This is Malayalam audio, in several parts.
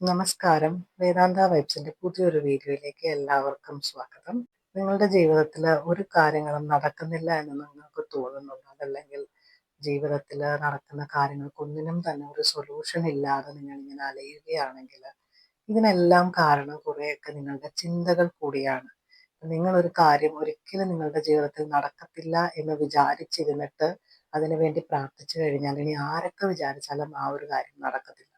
നമസ്കാരം. വേദാന്ത വൈബ്സിന്റെ പുതിയൊരു വീഡിയോയിലേക്ക് എല്ലാവർക്കും സ്വാഗതം. നിങ്ങളുടെ ജീവിതത്തിൽ ഒരു കാര്യങ്ങളും നടക്കുന്നില്ല എന്ന് നിങ്ങൾക്ക് തോന്നുന്നുണ്ടോ? അതല്ലെങ്കിൽ ജീവിതത്തിൽ നടക്കുന്ന കാര്യങ്ങൾക്കൊന്നിനും തന്നെ ഒരു സൊല്യൂഷൻ ഇല്ലാതെ നിങ്ങൾ ഇങ്ങനെ അലയുകയാണെങ്കിൽ ഇതിനെല്ലാം കാരണം കുറേയൊക്കെ നിങ്ങളുടെ ചിന്തകൾ കൂടിയാണ്. നിങ്ങൾ ഒരു കാര്യം ഒരിക്കലും നിങ്ങളുടെ ജീവിതത്തിൽ നടക്കത്തില്ല എന്ന് വിചാരിച്ചിരുന്നിട്ട് അതിനുവേണ്ടി പ്രാർത്ഥിച്ചു കഴിഞ്ഞാൽ ഇനി ആരൊക്കെ വിചാരിച്ചാലും ആ ഒരു കാര്യം നടക്കത്തില്ല.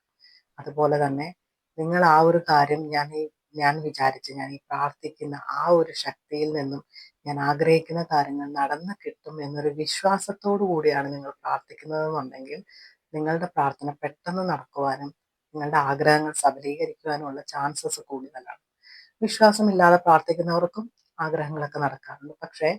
അതുപോലെ തന്നെ നിങ്ങൾ ആ ഒരു കാര്യം ഞാൻ ഈ ഞാൻ വിചാരിച്ച് ഞാൻ ഈ പ്രാർത്ഥിക്കുന്ന ആ ഒരു ശക്തിയിൽ നിന്നും ഞാൻ ആഗ്രഹിക്കുന്ന കാര്യങ്ങൾ നടന്നു കിട്ടും എന്നൊരു വിശ്വാസത്തോടു കൂടിയാണ് നിങ്ങൾ പ്രാർത്ഥിക്കുന്നതെന്നുണ്ടെങ്കിൽ നിങ്ങളുടെ പ്രാർത്ഥന പെട്ടെന്ന് നടക്കുവാനും നിങ്ങളുടെ ആഗ്രഹങ്ങൾ സബലീകരിക്കുവാനുമുള്ള ചാൻസസ് കൂടുതലാണ്. വിശ്വാസമില്ലാതെ പ്രാർത്ഥിക്കുന്നവർക്കും ആഗ്രഹങ്ങളൊക്കെ നടക്കാറുണ്ട്. പക്ഷേ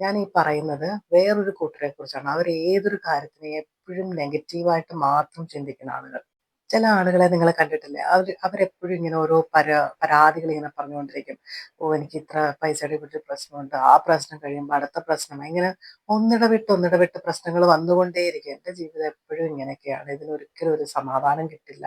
ഞാൻ ഈ പറയുന്നത് വേറൊരു കൂട്ടരെ കുറിച്ചാണ്. അവർ ഏതൊരു കാര്യത്തിനെ എപ്പോഴും നെഗറ്റീവായിട്ട് മാത്രം ചിന്തിക്കുന്ന ആളുകൾ. ചില ആളുകളെ നിങ്ങൾ കണ്ടിട്ടില്ലേ? അവർ അവരെപ്പോഴും ഇങ്ങനെ ഓരോ പര പരാതികൾ ഇങ്ങനെ പറഞ്ഞുകൊണ്ടിരിക്കും. ഓ എനിക്ക് ഇത്ര പൈസയുടെ വീട്ടിൽ പ്രശ്നമുണ്ട്. ആ പ്രശ്നം കഴിയുമ്പോൾ അടുത്ത പ്രശ്നം ഇങ്ങനെ ഒന്നിടവിട്ട് ഒന്നിടവിട്ട് പ്രശ്നങ്ങൾ വന്നുകൊണ്ടേയിരിക്കും. എന്റെ ജീവിതം എപ്പോഴും ഇങ്ങനെയൊക്കെയാണ്. ഇതിനൊരിക്കലും ഒരു സമാധാനം കിട്ടില്ല.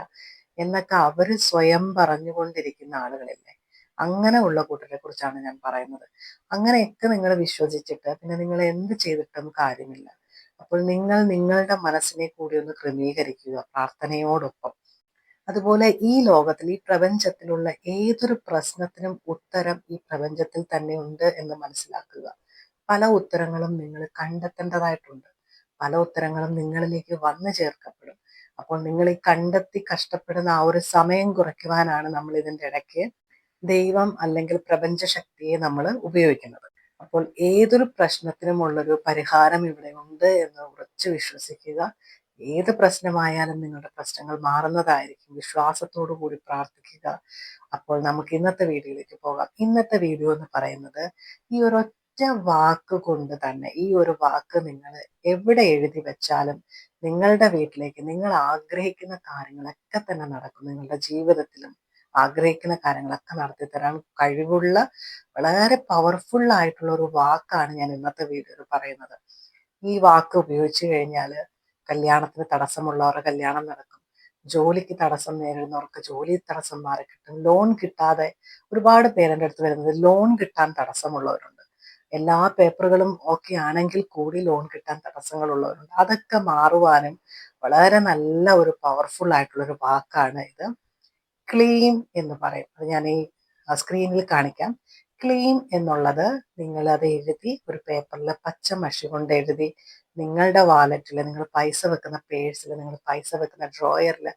എന്നൊക്കെ അവർ സ്വയം പറഞ്ഞുകൊണ്ടിരിക്കുന്ന ആളുകളില്ലേ? അങ്ങനെ ഉള്ള കൂട്ടരെ കുറിച്ചാണ് ഞാൻ പറയുന്നത്. അങ്ങനെയൊക്കെ നിങ്ങൾ വിശ്വസിച്ചിട്ട് പിന്നെ നിങ്ങൾ എന്ത് ചെയ്തിട്ടും കാര്യമില്ല. അപ്പോൾ നിങ്ങൾ നിങ്ങളുടെ മനസ്സിനെ കൂടി ഒന്ന് ക്രമീകരിക്കുക പ്രാർത്ഥനയോടൊപ്പം. അതുപോലെ ഈ ലോകത്തിൽ ഈ പ്രപഞ്ചത്തിലുള്ള ഏതൊരു പ്രശ്നത്തിനും ഉത്തരം ഈ പ്രപഞ്ചത്തിൽ തന്നെ ഉണ്ട് എന്ന് മനസ്സിലാക്കുക. പല ഉത്തരങ്ങളും നിങ്ങൾ കണ്ടെത്തേണ്ടതായിട്ടുണ്ട്. പല ഉത്തരങ്ങളും നിങ്ങളിലേക്ക് വന്നു ചേർക്കപ്പെടും. അപ്പോൾ നിങ്ങൾ ഈ കണ്ടെത്തി കഷ്ടപ്പെടുന്ന ആ ഒരു സമയം കുറയ്ക്കുവാനാണ് നമ്മൾ ഇതിന്റെ ഇടയ്ക്ക് ദൈവം അല്ലെങ്കിൽ പ്രപഞ്ച ശക്തിയെ നമ്മൾ ഉപയോഗിക്കുന്നത്. അപ്പോൾ ഏതൊരു പ്രശ്നത്തിനുമുള്ളൊരു പരിഹാരം ഇവിടെ ഉണ്ട് എന്ന് ഉറച്ചു വിശ്വസിക്കുക. ഏത് പ്രശ്നമായാലും നിങ്ങളുടെ പ്രശ്നങ്ങൾ മാറുന്നതായിരിക്കും. വിശ്വാസത്തോടു കൂടി പ്രാർത്ഥിക്കുക. അപ്പോൾ നമുക്ക് ഇന്നത്തെ വീഡിയോയിലേക്ക് പോകാം. ഇന്നത്തെ വീഡിയോ എന്ന് പറയുന്നത് ഈ ഒരു ഒറ്റ വാക്ക് കൊണ്ട് തന്നെ ഈ ഒരു വാക്ക് നിങ്ങൾ എവിടെ എഴുതി വെച്ചാലും നിങ്ങളുടെ വീട്ടിലേക്ക് നിങ്ങൾ ആഗ്രഹിക്കുന്ന കാര്യങ്ങളൊക്കെ തന്നെ നടക്കും. നിങ്ങളുടെ ജീവിതത്തിലും ആഗ്രഹിക്കുന്ന കാര്യങ്ങളൊക്കെ നടത്തി തരാൻ കഴിവുള്ള വളരെ പവർഫുൾ ആയിട്ടുള്ള ഒരു വാക്കാണ് ഞാൻ ഇന്നത്തെ വീഡിയോയിൽ പറയുന്നത്. ഈ വാക്ക് ഉപയോഗിച്ചു കഴിഞ്ഞാൽ കല്യാണത്തിന് തടസ്സമുള്ളവരുടെ കല്യാണം നടക്കും. ജോലിക്ക് തടസ്സം നേരിടുന്നവർക്ക് ജോലി തടസ്സം മാറി കിട്ടും. ലോൺ കിട്ടാതെ ഒരുപാട് പേരെന്റെ അടുത്ത് വരുന്നത് ലോൺ കിട്ടാൻ തടസ്സമുള്ളവരുണ്ട്. എല്ലാ പേപ്പറുകളും ഓക്കെ ആണെങ്കിൽ കൂടി ലോൺ കിട്ടാൻ തടസ്സങ്ങളുള്ളവരുണ്ട്. അതൊക്കെ മാറുവാനും വളരെ നല്ല ഒരു പവർഫുൾ ആയിട്ടുള്ള ഒരു വാക്കാണ് ഇത്. ക്ലീം എന്ന് പറയും. അത് ഞാൻ ഈ സ്ക്രീനിൽ കാണിക്കാം. ക്ലീം എന്നുള്ളത് നിങ്ങൾ അത് എഴുതി ഒരു പേപ്പറിൽ പച്ച മഷി കൊണ്ട് എഴുതി നിങ്ങളുടെ വാലറ്റിൽ നിങ്ങൾ പൈസ വെക്കുന്ന പേഴ്സിൽ നിങ്ങൾ പൈസ വെക്കുന്ന ഡ്രോയറിൽ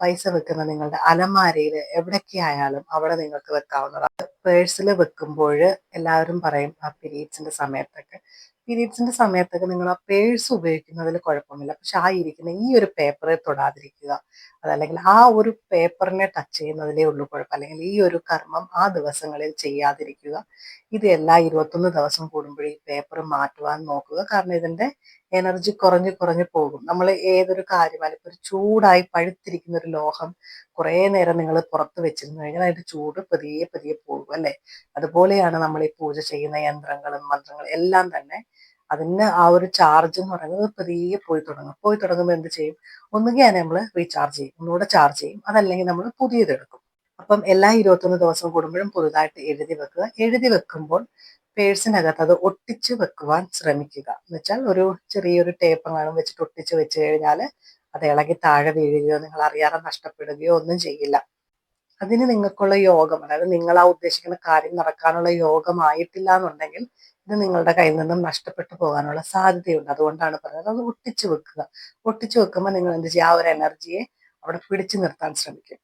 പൈസ വെക്കുന്ന നിങ്ങളുടെ അലമാരയിൽ എവിടൊക്കെ ആയാലും അവിടെ നിങ്ങൾക്ക് വെക്കാവുന്നതാണ്. പേഴ്സിൽ വെക്കുമ്പോൾ എല്ലാവരും പറയും ആ പീരീഡ്സിന്റെ സമയത്തൊക്കെ പീരീഡ്സിന്റെ സമയത്തൊക്കെ നിങ്ങൾ ആ പേഴ്സ് ഉപയോഗിക്കുന്നതിൽ കുഴപ്പമില്ല പക്ഷെ ആ ഇരിക്കുന്ന ഈ ഒരു പേപ്പറെ തൊടാതിരിക്കുക. അതല്ലെങ്കിൽ ആ ഒരു പേപ്പറിനെ ടച്ച് ചെയ്യുന്നതിലേ ഉള്ളൂ കുഴപ്പം. അല്ലെങ്കിൽ ഈ ഒരു കർമ്മം ആ ദിവസങ്ങളിൽ ചെയ്യാതിരിക്കുക. ഇത് എല്ലാ ഇരുപത്തൊന്ന് ദിവസം കൂടുമ്പോഴും ഈ പേപ്പർ മാറ്റുവാൻ നോക്കുക. കാരണം ഇതിന്റെ എനർജി കുറഞ്ഞു കുറഞ്ഞു പോകും. നമ്മൾ ഏതൊരു കാര്യം അല്ലെങ്കിൽ ഒരു ചൂടായി പഴുത്തിരിക്കുന്ന ഒരു ലോഹം കുറേ നേരം നിങ്ങൾ പുറത്ത് വെച്ചിരുന്നു കഴിഞ്ഞാൽ അതിന്റെ ചൂട് പതിയെ പതിയെ പോകും അല്ലെ? അതുപോലെയാണ് നമ്മൾ ഈ പൂജ ചെയ്യുന്ന യന്ത്രങ്ങളും മന്ത്രങ്ങളും എല്ലാം തന്നെ അതിന് ആ ഒരു ചാർജ് എന്ന് പറയുന്നത് പതിയെ പോയി തുടങ്ങും. പോയി തുടങ്ങുമ്പോൾ എന്ത് ചെയ്യും? ഒന്നുകിൽ അതിനെ നമ്മൾ റീചാർജ് ചെയ്യും. ഒന്നുകൂടെ ചാർജ് ചെയ്യും. അതല്ലെങ്കിൽ നമ്മൾ പുതിയത് എടുക്കും. അപ്പം എല്ലാ ഇരുപത്തൊന്ന് ദിവസം കൂടുമ്പോഴും പുതുതായിട്ട് എഴുതി വെക്കുക. എഴുതി വെക്കുമ്പോൾ പേഴ്സിനകത്ത് അത് ഒട്ടിച്ച് വെക്കുവാൻ ശ്രമിക്കുക. എന്ന് വെച്ചാൽ ഒരു ചെറിയൊരു ടേപ്പ് കാണും വെച്ചിട്ട് ഒട്ടിച്ച് വെച്ച് കഴിഞ്ഞാൽ അത് ഇളകി താഴെ വീഴുകയോ നിങ്ങൾ അറിയാതെ നഷ്ടപ്പെടുകയോ ഒന്നും ചെയ്യില്ല. അതിന് നിങ്ങൾക്കുള്ള യോഗം അതായത് നിങ്ങൾ ആ ഉദ്ദേശിക്കുന്ന കാര്യം നടക്കാനുള്ള യോഗമായിട്ടില്ല എന്നുണ്ടെങ്കിൽ ഇത് നിങ്ങളുടെ കയ്യിൽ നിന്നും നഷ്ടപ്പെട്ടു പോകാനുള്ള സാധ്യതയുണ്ട്. അതുകൊണ്ടാണ് പറയുന്നത് അത് ഒട്ടിച്ചു വെക്കുക. ഒട്ടിച്ചു വെക്കുമ്പോൾ നിങ്ങൾ എന്ത് ചെയ്യുക? ആ ഒരു എനർജിയെ അവിടെ പിടിച്ചു നിർത്താൻ ശ്രമിക്കും.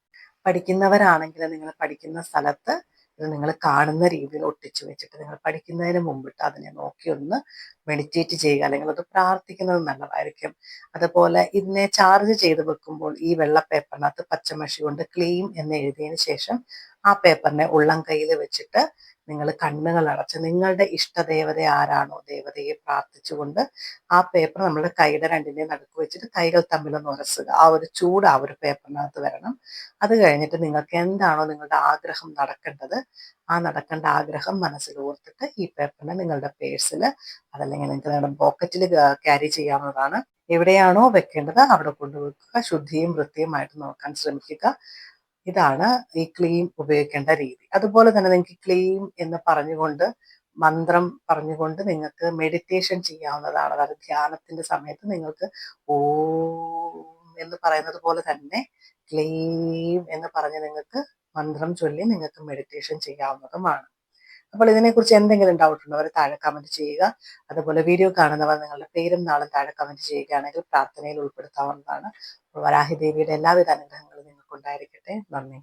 പഠിക്കുന്നവരാണെങ്കിൽ നിങ്ങൾ പഠിക്കുന്ന സ്ഥലത്ത് ഇത് നിങ്ങൾ കാണുന്ന രീതിയിൽ ഒട്ടിച്ചു വെച്ചിട്ട് നിങ്ങൾ പഠിക്കുന്നതിന് മുമ്പിട്ട് അതിനെ നോക്കി ഒന്ന് മെഡിറ്റേറ്റ് ചെയ്യുക. അല്ലെങ്കിൽ അത് പ്രാർത്ഥിക്കുന്നത് നല്ലതായിരിക്കും. അതുപോലെ ഇതിനെ ചാർജ് ചെയ്ത് വെക്കുമ്പോൾ ഈ വെള്ള പേപ്പറിനകത്ത് പച്ചമഷി കൊണ്ട് ക്ലീം എന്ന് എഴുതിയതിന് ശേഷം ആ പേപ്പറിനെ ഉള്ളം കയ്യിൽ വെച്ചിട്ട് നിങ്ങൾ കണ്ണുകൾ അടച്ച് നിങ്ങളുടെ ഇഷ്ടദേവത ആരാണോ ദേവതയെ പ്രാർത്ഥിച്ചുകൊണ്ട് ആ പേപ്പർ നമ്മുടെ കൈയുടെ രണ്ടിന്റെയും നടുക്ക് വെച്ചിട്ട് കൈകൾ തമ്മിൽ ഉരസുക. ആ ഒരു ചൂട് ആ ഒരു പേപ്പറിനകത്ത് വരണം. അത് കഴിഞ്ഞിട്ട് നിങ്ങൾക്ക് എന്താണോ നിങ്ങളുടെ ആഗ്രഹം നടക്കേണ്ടത് ആ നടക്കേണ്ട ആഗ്രഹം മനസ്സിൽ ഓർത്തിട്ട് ഈ പേപ്പറിനെ നിങ്ങളുടെ പേഴ്സിൽ അതല്ലെങ്കിൽ നിങ്ങൾക്ക് നിങ്ങളുടെ പോക്കറ്റിൽ ക്യാരി ചെയ്യാവുന്നതാണ്. എവിടെയാണോ വെക്കേണ്ടത് അവിടെ കൊണ്ടുവെക്കുക. ശുദ്ധിയും വൃത്തിയുമായിട്ട് നോക്കാൻ ശ്രമിക്കുക. ഇതാണ് ഈ ക്ലീം ഉപയോഗിക്കേണ്ട രീതി. അതുപോലെ തന്നെ നിങ്ങൾക്ക് ക്ലീം എന്ന് പറഞ്ഞുകൊണ്ട് മന്ത്രം പറഞ്ഞുകൊണ്ട് നിങ്ങൾക്ക് മെഡിറ്റേഷൻ ചെയ്യാവുന്നതാണ്. അതായത് ധ്യാനത്തിന്റെ സമയത്ത് നിങ്ങൾക്ക് ഓ എന്ന് പറയുന്നത് പോലെ തന്നെ ക്ലീം എന്ന് പറഞ്ഞ് നിങ്ങൾക്ക് മന്ത്രം ചൊല്ലി നിങ്ങൾക്ക് മെഡിറ്റേഷൻ ചെയ്യാവുന്നതുമാണ്. അപ്പോൾ ഇതിനെക്കുറിച്ച് എന്തെങ്കിലും ഡൗട്ട് ഉണ്ടോ? അവർ താഴെ കമന്റ് ചെയ്യുക. അതുപോലെ വീഡിയോ കാണുന്നവർ നിങ്ങളുടെ പേരും നാളും താഴെ കമന്റ് ചെയ്യുകയാണെങ്കിൽ പ്രാർത്ഥനയിൽ ഉൾപ്പെടുത്താവുന്നതാണ്. വരാഹി ദേവിയുടെ എല്ലാവിധ അനുഗ്രഹങ്ങളും ഉണ്ടായിരിക്കട്ടെ. നന്ദി.